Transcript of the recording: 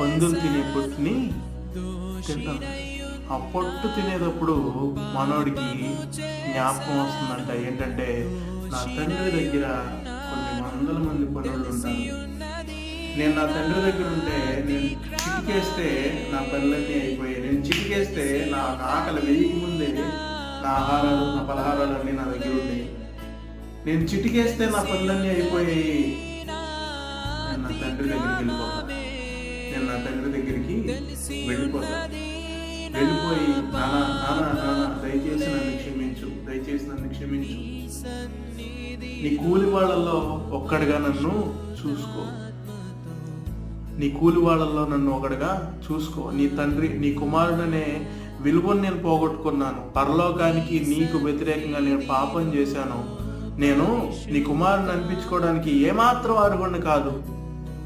పందులు తినే పొట్టుని తింటాను ఆ పొట్టు తినేటప్పుడు మనోడికి జ్ఞాపకం వస్తుందంట. ఏంటంటే నా తండ్రి దగ్గర కొన్ని వందల మంది పనులు ఉంటారు. నేను నా తండ్రి దగ్గర ఉంటే నేను చిటికేస్తే నా పనులన్నీ అయిపోయాయి. నేను చిటికేస్తే నా ఆకలి వెయ్యి ముందే నా ఆహారాలు నా పలహారాలు అన్నీ నా దగ్గర ఉన్నాయి నేను చిటికేస్తే నా పనులన్నీ అయిపోయాయి. నేను నా తండ్రి దగ్గరికి వెళ్ళిపోతాను. నా తండ్రి దగ్గరికి వెళ్ళిపోతాను వెళ్ళిపోయి నాన్న నాన్న నాన్న దయచేసి నన్ను క్షమించు దయచేసి నన్ను క్షమించు. నీ కూలి వాళ్ళల్లో ఒక్కడిగా నన్ను చూసుకో. నీ కూలి వాళ్ళల్లో నన్ను ఒకటిగా చూసుకో. నీ తండ్రి నీ కుమారుడనే విలువను నేను పోగొట్టుకున్నాను. పరలోకానికి నీకు వ్యతిరేకంగా నేను పాపం చేశాను. నేను నీ కుమారుని అనిపించుకోవడానికి ఏమాత్రం అర్హుడిని కాదు.